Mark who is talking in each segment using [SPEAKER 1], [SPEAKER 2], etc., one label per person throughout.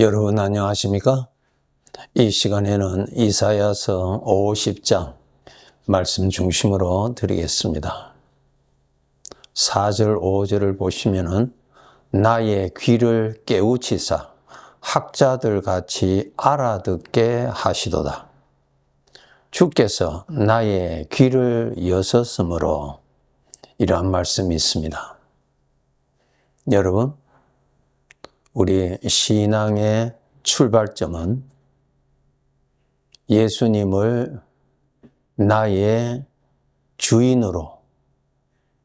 [SPEAKER 1] 여러분 안녕하십니까? 이 시간에는 이사야서 50장 말씀 중심으로 드리겠습니다. 4절, 5절을 보시면은 나의 귀를 깨우치사 학자들 같이 알아듣게 하시도다. 주께서 나의 귀를 여셨으므로 이러한 말씀이 있습니다. 여러분, 우리 신앙의 출발점은 예수님을 나의 주인으로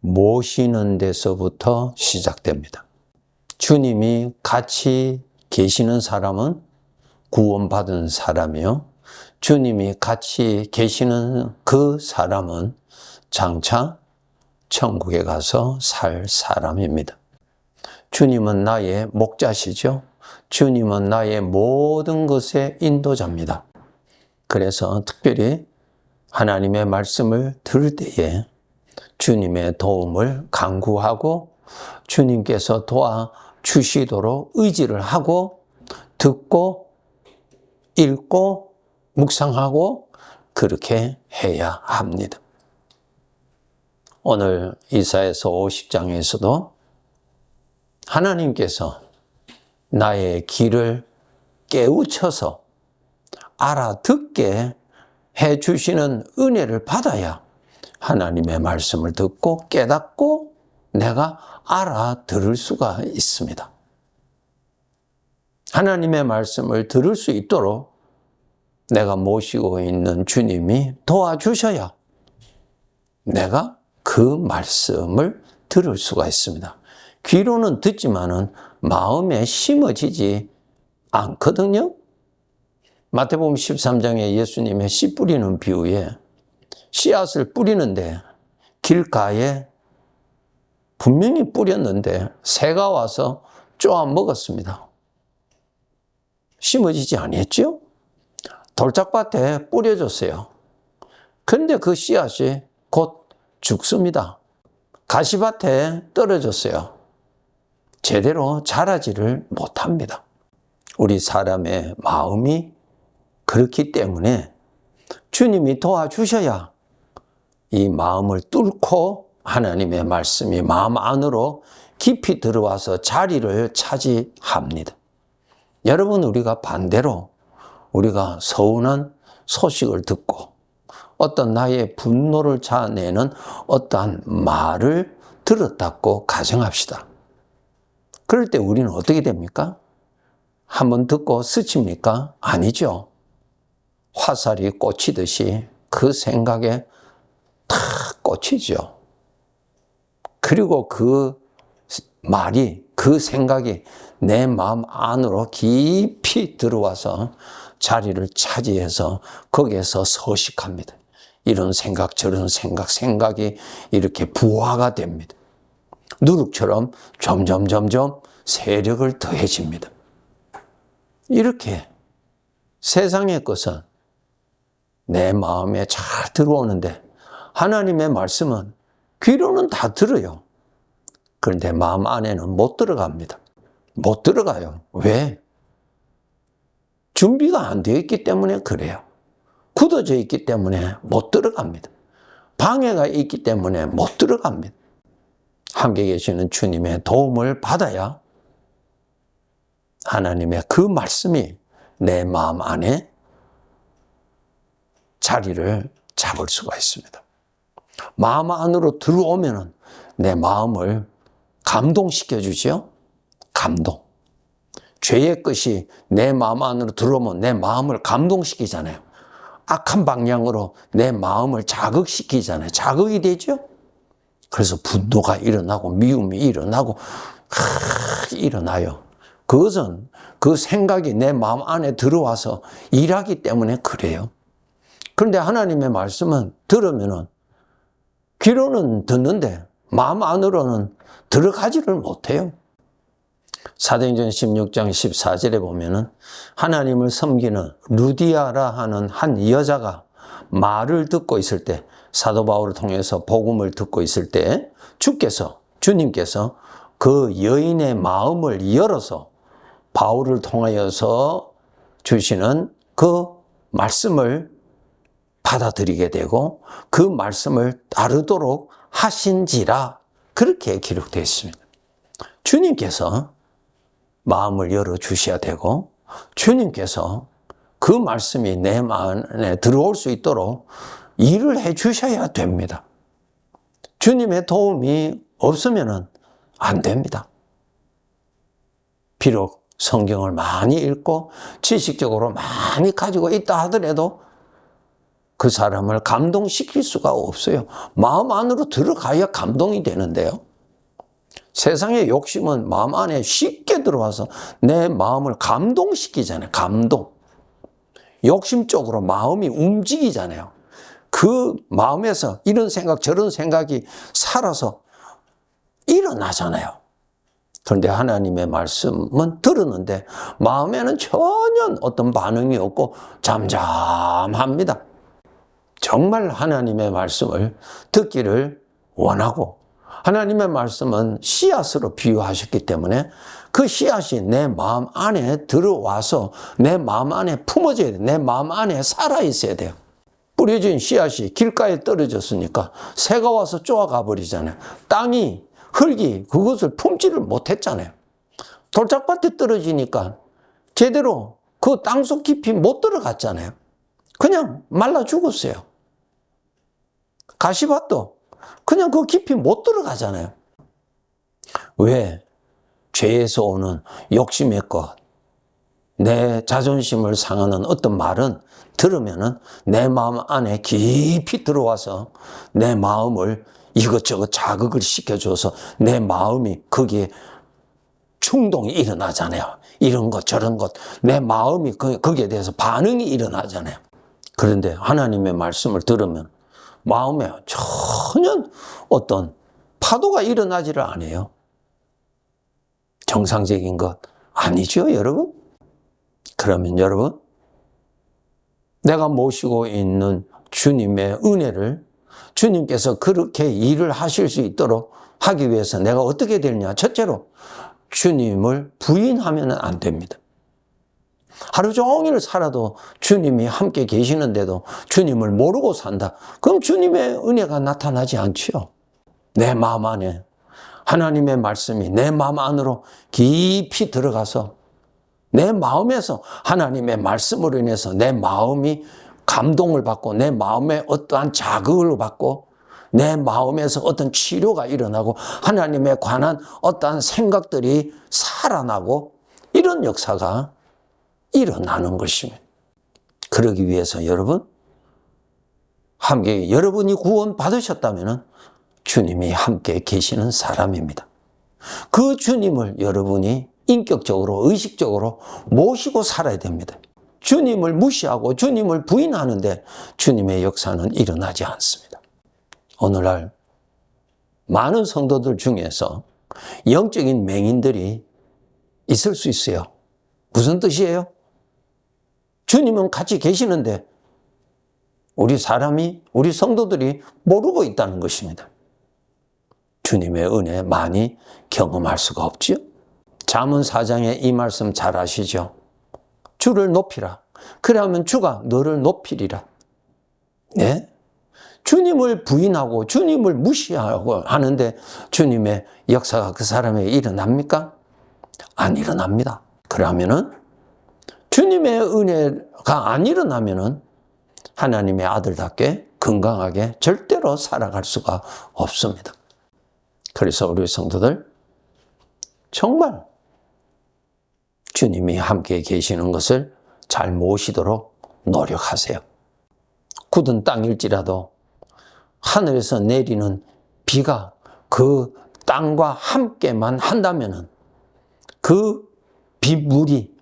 [SPEAKER 1] 모시는 데서부터 시작됩니다. 주님이 같이 계시는 사람은 구원받은 사람이요. 주님이 같이 계시는 그 사람은 장차 천국에 가서 살 사람입니다. 주님은 나의 목자시죠. 주님은 나의 모든 것의 인도자입니다. 그래서 특별히 하나님의 말씀을 들을 때에 주님의 도움을 강구하고 주님께서 도와 주시도록 의지를 하고 듣고 읽고 묵상하고 그렇게 해야 합니다. 오늘 이사에서 50장에서도 하나님께서 나의 길을 깨우쳐서 알아듣게 해 주시는 은혜를 받아야 하나님의 말씀을 듣고 깨닫고 내가 알아들을 수가 있습니다. 하나님의 말씀을 들을 수 있도록 내가 모시고 있는 주님이 도와주셔야 내가 그 말씀을 들을 수가 있습니다. 귀로는 듣지만은 마음에 심어지지 않거든요. 마태복음 13장에 예수님의 씨 뿌리는 비유에 씨앗을 뿌리는데 길가에 분명히 뿌렸는데 새가 와서 쪼아 먹었습니다. 심어지지 아니했죠? 돌짝밭에 뿌려졌어요. 근데 그 씨앗이 곧 죽습니다. 가시밭에 떨어졌어요. 제대로 자라지를 못합니다. 우리 사람의 마음이 그렇기 때문에 주님이 도와주셔야 이 마음을 뚫고 하나님의 말씀이 마음 안으로 깊이 들어와서 자리를 차지합니다. 여러분, 우리가 반대로 우리가 서운한 소식을 듣고 어떤 나의 분노를 자내는 어떠한 말을 들었다고 가정합시다. 그럴 때 우리는 어떻게 됩니까? 한번 듣고 스칩니까? 아니죠. 화살이 꽂히듯이 그 생각에 탁 꽂히죠. 그리고 그 말이, 그 생각이 내 마음 안으로 깊이 들어와서 자리를 차지해서 거기에서 서식합니다. 이런 생각, 저런 생각, 생각이 이렇게 부화가 됩니다. 누룩처럼 점점 점점 세력을 더해집니다. 이렇게 세상의 것은 내 마음에 잘 들어오는데 하나님의 말씀은 귀로는 다 들어요. 그런데 마음 안에는 못 들어갑니다. 못 들어가요. 왜? 준비가 안 되어 있기 때문에 그래요. 굳어져 있기 때문에 못 들어갑니다. 방해가 있기 때문에 못 들어갑니다. 함께 계시는 주님의 도움을 받아야 하나님의 그 말씀이 내 마음 안에 자리를 잡을 수가 있습니다. 마음 안으로 들어오면 내 마음을 감동시켜 주죠. 감동. 죄의 것이 내 마음 안으로 들어오면 내 마음을 감동시키잖아요. 악한 방향으로 내 마음을 자극시키잖아요. 자극이 되죠? 그래서 분노가 일어나고 미움이 일어나고 하, 일어나요. 그것은 그 생각이 내 마음 안에 들어와서 일하기 때문에 그래요. 그런데 하나님의 말씀은 들으면은 귀로는 듣는데 마음 안으로는 들어가지를 못해요. 사도행전 16장 14절에 보면은 하나님을 섬기는 루디아라 하는 한 여자가 말을 듣고 있을 때 사도 바울을 통해서 복음을 듣고 있을 때 주께서 주님께서 그 여인의 마음을 열어서 바울을 통하여서 주시는 그 말씀을 받아들이게 되고 그 말씀을 따르도록 하신지라 그렇게 기록되어 있습니다. 주님께서 마음을 열어 주셔야 되고 주님께서 그 말씀이 내 마음에 들어올 수 있도록 일을 해 주셔야 됩니다. 주님의 도움이 없으면 안 됩니다. 비록 성경을 많이 읽고 지식적으로 많이 가지고 있다 하더라도 그 사람을 감동시킬 수가 없어요. 마음 안으로 들어가야 감동이 되는데요. 세상의 욕심은 마음 안에 쉽게 들어와서 내 마음을 감동시키잖아요. 감동. 욕심적으로 마음이 움직이잖아요. 그 마음에서 이런 생각, 저런 생각이 살아서 일어나잖아요. 그런데 하나님의 말씀은 들었는데 마음에는 전혀 어떤 반응이 없고 잠잠합니다. 정말 하나님의 말씀을 듣기를 원하고 하나님의 말씀은 씨앗으로 비유하셨기 때문에 그 씨앗이 내 마음 안에 들어와서 내 마음 안에 품어져야 돼. 내 마음 안에 살아 있어야 돼요. 뿌려진 씨앗이 길가에 떨어졌으니까 새가 와서 쪼아가 버리잖아요. 땅이 흙이 그것을 품지를 못했잖아요. 돌짝밭에 떨어지니까 제대로 그 땅속 깊이 못 들어갔잖아요. 그냥 말라 죽었어요. 가시밭도 그냥 그 깊이 못 들어가잖아요. 왜? 죄에서 오는 욕심의 것, 내 자존심을 상하는 어떤 말은 들으면은 내 마음 안에 깊이 들어와서 내 마음을 이것저것 자극을 시켜줘서 내 마음이 거기에 충동이 일어나잖아요. 이런 것, 저런 것. 내 마음이 그, 거기에 대해서 반응이 일어나잖아요. 그런데 하나님의 말씀을 들으면 마음에 전혀 어떤 파도가 일어나지를 않아요. 정상적인 것 아니죠, 여러분? 그러면 여러분, 내가 모시고 있는 주님의 은혜를 주님께서 그렇게 일을 하실 수 있도록 하기 위해서 내가 어떻게 되느냐? 첫째로 주님을 부인하면 안 됩니다. 하루 종일 살아도 주님이 함께 계시는데도 주님을 모르고 산다. 그럼 주님의 은혜가 나타나지 않지요. 내 마음 안에 하나님의 말씀이 내 마음 안으로 깊이 들어가서 내 마음에서 하나님의 말씀으로 인해서 내 마음이 감동을 받고 내 마음에 어떠한 자극을 받고 내 마음에서 어떤 치료가 일어나고 하나님에 관한 어떠한 생각들이 살아나고 이런 역사가 일어나는 것입니다. 그러기 위해서 여러분, 함께 여러분이 구원 받으셨다면 주님이 함께 계시는 사람입니다. 그 주님을 여러분이 인격적으로, 의식적으로 모시고 살아야 됩니다. 주님을 무시하고 주님을 부인하는데 주님의 역사는 일어나지 않습니다. 오늘날 많은 성도들 중에서 영적인 맹인들이 있을 수 있어요. 무슨 뜻이에요? 주님은 같이 계시는데 우리 사람이, 우리 성도들이 모르고 있다는 것입니다. 주님의 은혜 많이 경험할 수가 없지요. 잠언 4장에 이 말씀 잘 아시죠? 주를 높이라. 그러면 주가 너를 높이리라. 네? 주님을 부인하고 주님을 무시하고 하는데 주님의 역사가 그 사람에게 일어납니까? 안 일어납니다. 그러면은 주님의 은혜가 안 일어나면은 하나님의 아들답게 건강하게 절대로 살아갈 수가 없습니다. 그래서 우리 성도들 정말 주님이 함께 계시는 것을 잘 모시도록 노력하세요. 굳은 땅일지라도 하늘에서 내리는 비가 그 땅과 함께만 한다면은 그 빗물이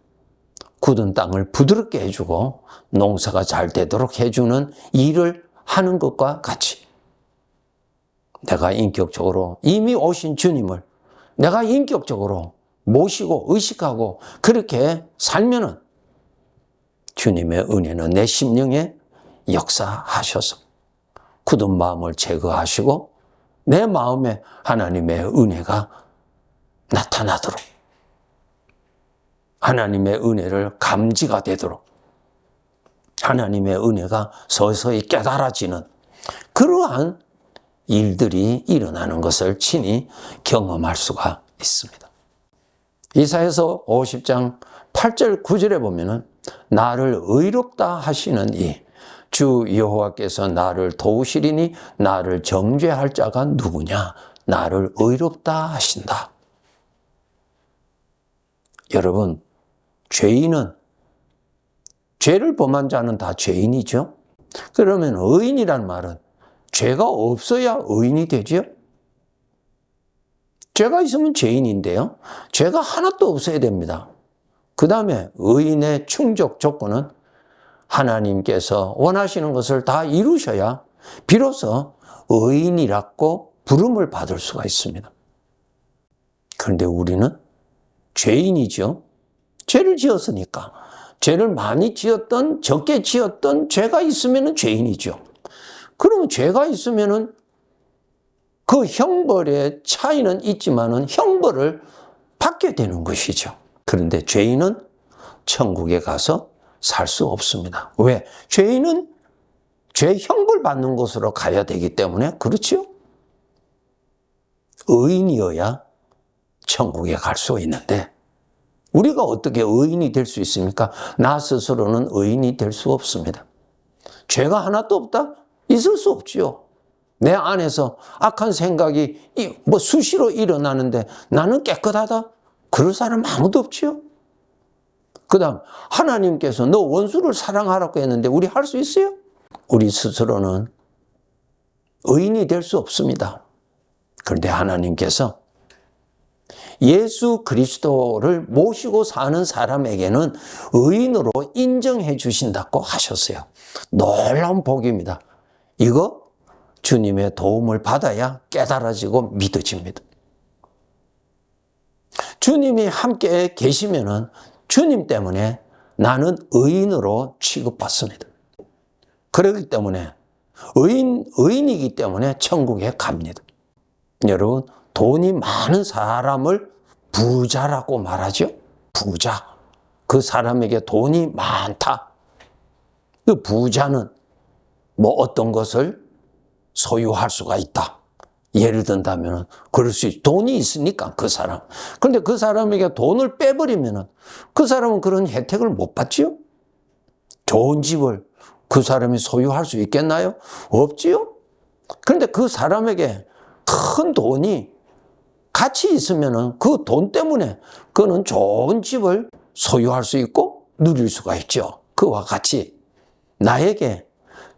[SPEAKER 1] 굳은 땅을 부드럽게 해주고 농사가 잘 되도록 해주는 일을 하는 것과 같이 내가 인격적으로 이미 오신 주님을 내가 인격적으로 모시고 의식하고 그렇게 살면은 주님의 은혜는 내 심령에 역사하셔서 굳은 마음을 제거하시고 내 마음에 하나님의 은혜가 나타나도록 하나님의 은혜를 감지가 되도록 하나님의 은혜가 서서히 깨달아지는 그러한 일들이 일어나는 것을 친히 경험할 수가 있습니다. 이사에서 50장 8절 9절에 보면은 나를 의롭다 하시는 이 주 여호와께서 나를 도우시리니 나를 정죄할 자가 누구냐 나를 의롭다 하신다. 여러분 죄인은 죄를 범한 자는 다 죄인이죠. 그러면 의인이란 말은 죄가 없어야 의인이 되죠. 죄가 있으면 죄인인데요. 죄가 하나도 없어야 됩니다. 그 다음에 의인의 충족 조건은 하나님께서 원하시는 것을 다 이루셔야 비로소 의인이라고 부름을 받을 수가 있습니다. 그런데 우리는 죄인이죠. 죄를 지었으니까. 죄를 많이 지었던, 적게 지었던 죄가 있으면 죄인이죠. 그러면 죄가 있으면은 그 형벌의 차이는 있지만은 형벌을 받게 되는 것이죠. 그런데 죄인은 천국에 가서 살 수 없습니다. 왜? 죄인은 죄 형벌 받는 곳으로 가야 되기 때문에 그렇죠? 의인이어야 천국에 갈 수 있는데 우리가 어떻게 의인이 될 수 있습니까? 나 스스로는 의인이 될 수 없습니다. 죄가 하나도 없다? 있을 수 없지요. 내 안에서 악한 생각이 뭐 수시로 일어나는데 나는 깨끗하다? 그럴 사람 아무도 없지요. 그 다음, 하나님께서 너 원수를 사랑하라고 했는데 우리 할 수 있어요? 우리 스스로는 의인이 될 수 없습니다. 그런데 하나님께서 예수 그리스도를 모시고 사는 사람에게는 의인으로 인정해 주신다고 하셨어요. 놀라운 복입니다. 이거 주님의 도움을 받아야 깨달아지고 믿어집니다. 주님이 함께 계시면은 주님 때문에 나는 의인으로 취급받습니다. 그렇기 때문에 의인, 의인이기 때문에 천국에 갑니다. 여러분, 돈이 많은 사람을 부자라고 말하죠? 부자. 그 사람에게 돈이 많다. 그 부자는 뭐 어떤 것을 소유할 수가 있다. 예를 든다면 그럴 수 있, 돈이 있으니까 그 사람. 그런데 그 사람에게 돈을 빼버리면 그 사람은 그런 혜택을 못 받지요? 좋은 집을 그 사람이 소유할 수 있겠나요? 없지요? 그런데 그 사람에게 큰 돈이 같이 있으면 그돈 때문에 그는 좋은 집을 소유할 수 있고 누릴 수가 있죠. 그와 같이 나에게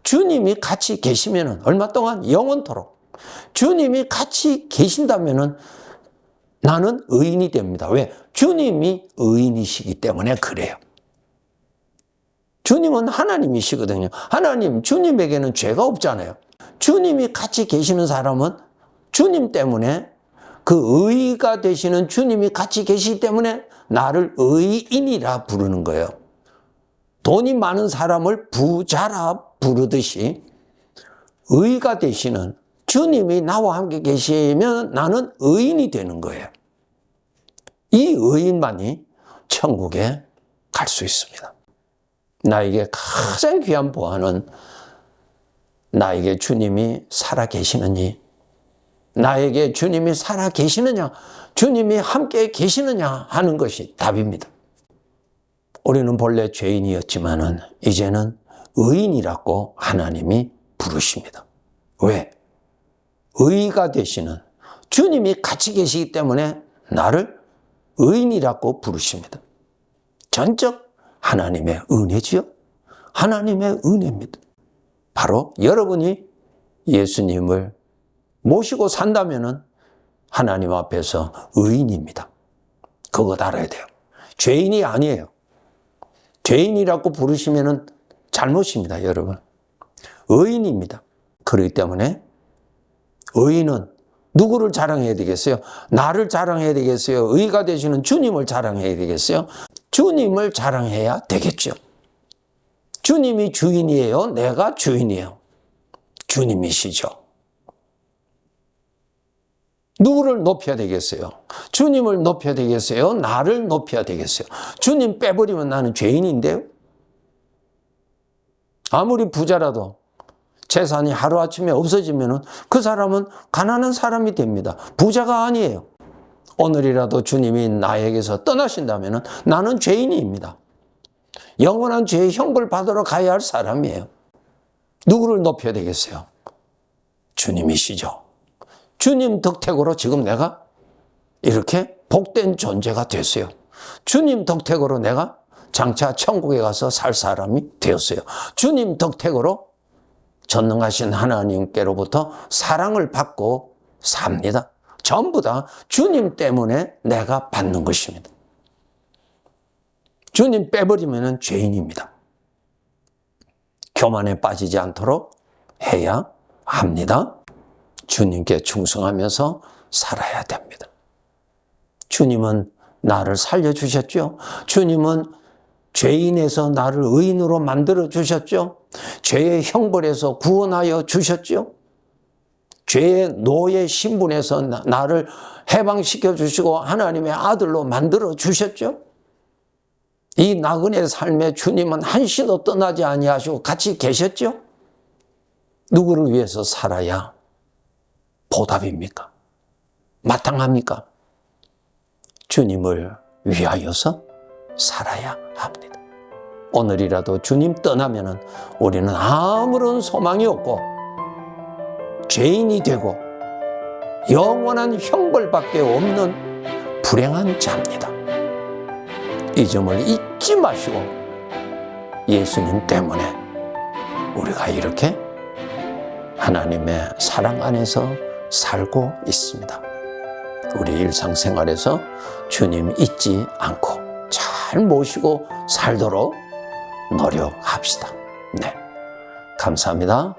[SPEAKER 1] 주님이 같이 계시면 얼마 동안 영원토록 주님이 같이 계신다면 나는 의인이 됩니다. 왜? 주님이 의인이시기 때문에 그래요. 주님은 하나님이시거든요. 하나님, 주님에게는 죄가 없잖아요. 주님이 같이 계시는 사람은 주님 때문에 그 의가 되시는 주님이 같이 계시기 때문에 나를 의인이라 부르는 거예요. 돈이 많은 사람을 부자라 부르듯이 의가 되시는 주님이 나와 함께 계시면 나는 의인이 되는 거예요. 이 의인만이 천국에 갈 수 있습니다. 나에게 가장 귀한 보안은 나에게 주님이 살아 계시느니 나에게 주님이 살아 계시느냐, 주님이 함께 계시느냐 하는 것이 답입니다. 우리는 본래 죄인이었지만은 이제는 의인이라고 하나님이 부르십니다. 왜? 의가 되시는 주님이 같이 계시기 때문에 나를 의인이라고 부르십니다. 전적 하나님의 은혜지요? 하나님의 은혜입니다. 바로 여러분이 예수님을 모시고 산다면은 하나님 앞에서 의인입니다. 그거 알아야 돼요. 죄인이 아니에요. 죄인이라고 부르시면은 잘못입니다, 여러분. 의인입니다. 그렇기 때문에 의인은 누구를 자랑해야 되겠어요? 나를 자랑해야 되겠어요? 의가 되시는 주님을 자랑해야 되겠어요? 주님을 자랑해야 되겠죠. 주님이 주인이에요? 내가 주인이에요? 주님이시죠. 누구를 높여야 되겠어요? 주님을 높여야 되겠어요? 나를 높여야 되겠어요? 주님 빼버리면 나는 죄인인데요? 아무리 부자라도 재산이 하루아침에 없어지면 그 사람은 가난한 사람이 됩니다. 부자가 아니에요. 오늘이라도 주님이 나에게서 떠나신다면 나는 죄인입니다. 영원한 죄의 형벌 받으러 가야 할 사람이에요. 누구를 높여야 되겠어요? 주님이시죠. 주님 덕택으로 지금 내가 이렇게 복된 존재가 됐어요. 주님 덕택으로 내가 장차 천국에 가서 살 사람이 되었어요. 주님 덕택으로 전능하신 하나님께로부터 사랑을 받고 삽니다. 전부 다 주님 때문에 내가 받는 것입니다. 주님 빼버리면 죄인입니다. 교만에 빠지지 않도록 해야 합니다. 주님께 충성하면서 살아야 됩니다. 주님은 나를 살려주셨죠. 주님은 죄인에서 나를 의인으로 만들어 주셨죠. 죄의 형벌에서 구원하여 주셨죠. 죄의 노예 신분에서 나- 나를 해방시켜 주시고 하나님의 아들로 만들어 주셨죠. 이 나그네 삶에 주님은 한시도 떠나지 아니하시고 같이 계셨죠. 누구를 위해서 살아야 보답입니까? 마땅합니까? 주님을 위하여서 살아야 합니다. 오늘이라도 주님 떠나면은 우리는 아무런 소망이 없고 죄인이 되고 영원한 형벌밖에 없는 불행한 자입니다. 이 점을 잊지 마시고 예수님 때문에 우리가 이렇게 하나님의 사랑 안에서 살고 있습니다. 우리 일상생활에서 주님 잊지 않고 잘 모시고 살도록 노력합시다. 네. 감사합니다.